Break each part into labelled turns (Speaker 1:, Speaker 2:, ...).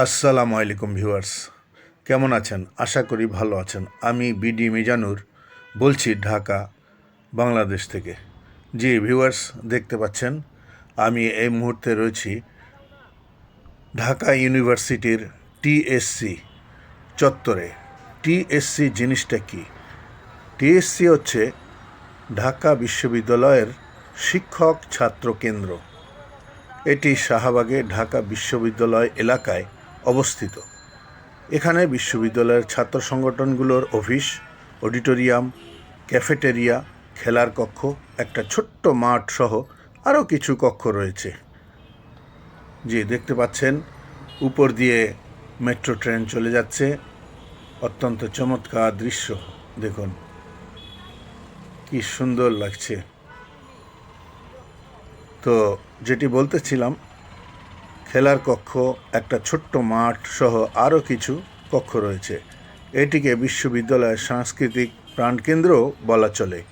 Speaker 1: আসসালামু আলাইকুম ভিউয়ার্স। কেমন আছেন? আশা করি ভালো আছেন। আমি বিডি মিজানুর বলছি ঢাকা, বাংলাদেশ থেকে। জি ভিউয়ার্স, দেখতে পাচ্ছেন, আমি এই মুহূর্তে রয়েছি ঢাকা ইউনিভার্সিটির টিএসসি চত্বরে। টিএসসি জিনিসটা কি? টিএসসি হচ্ছে ঢাকা বিশ্ববিদ্যালয়ের শিক্ষক ছাত্র কেন্দ্র। এটি শাহবাগে ঢাকা বিশ্ববিদ্যালয় এলাকায় অবস্থিত। এখানে বিশ্ববিদ্যালয়ের ছাত্র সংগঠনগুলোর অফিস, অডিটোরিয়াম, ক্যাফেটেরিয়া, খেলার কক্ষ, একটা ছোট্ট মাঠ সহ আরও কিছু কক্ষ রয়েছে। যে দেখতে পাচ্ছেন, উপর দিয়ে মেট্রো ট্রেন চলে যাচ্ছে। অত্যন্ত চমৎকার দৃশ্য, দেখুন। কি সুন্দর লাগছে। তো যেটি বলতেছিলাম খেলার কক্ষ, একটা ছোট্ট মাঠ সহ আরও কিছু কক্ষ রয়েছে। এটিকে বিশ্ববিদ্যালয়ের সাংস্কৃতিক প্রাণকেন্দ্রও বলা চলে।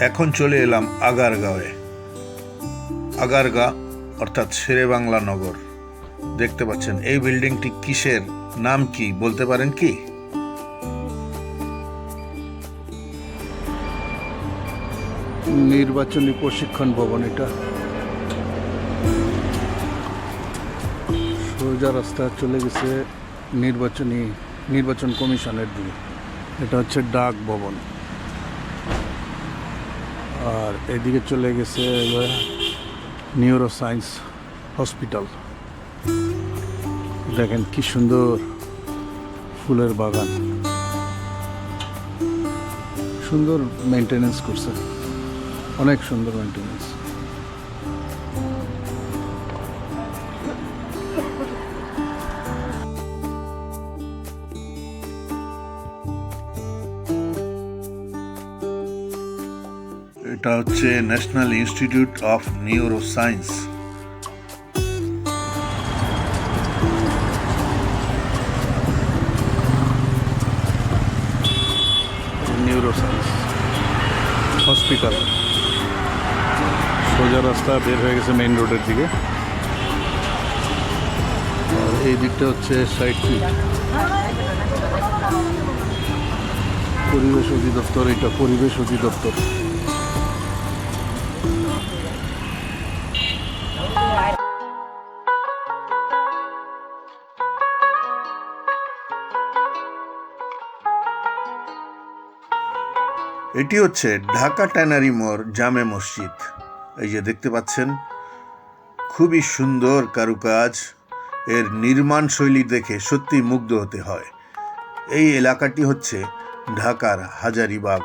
Speaker 1: এখন চলে এলাম আগারগাঁওয়ে। আগারগা, অর্থাৎ শেরে বাংলা নগর। দেখতে পাচ্ছেন, এই বিল্ডিংটি কিসের? নাম কি, বলতে পারেন কি?
Speaker 2: নির্বাচনী প্রশিক্ষণ ভবন এটা। সোজা রাস্তা চলে গেছে নির্বাচনী, নির্বাচন কমিশনের দিকে। এটা হচ্ছে ডাক ভবন। আর এদিকে চলে গেছে নিউরো সায়েন্স হসপিটাল দেখেন কি সুন্দর ফুলের বাগান। সুন্দর মেনটেনেন্স করছে। অনেক সুন্দর মেনটেনেন্স
Speaker 1: এটা হচ্ছে national institute of neuro science
Speaker 2: neuro science hospital সোজা রাস্তা বের হয়ে গেছে মেইন রোডের দিকে। আর এই দিকটা হচ্ছে সাইড ফিট পরিবেশ অধিদপ্তর, এটা পরিবেশ অধিদপ্তর।
Speaker 1: এটি হচ্ছে ঢাকা ট্যানারি মোড় জামে মসজিদ। এই যে দেখতে পাচ্ছেন, খুবই সুন্দর কারুকাজ। এর নির্মাণ শৈলী দেখে সত্যি মুগ্ধ হতে হয়। এই এলাকাটি হচ্ছে ঢাকার হাজারিবাগ।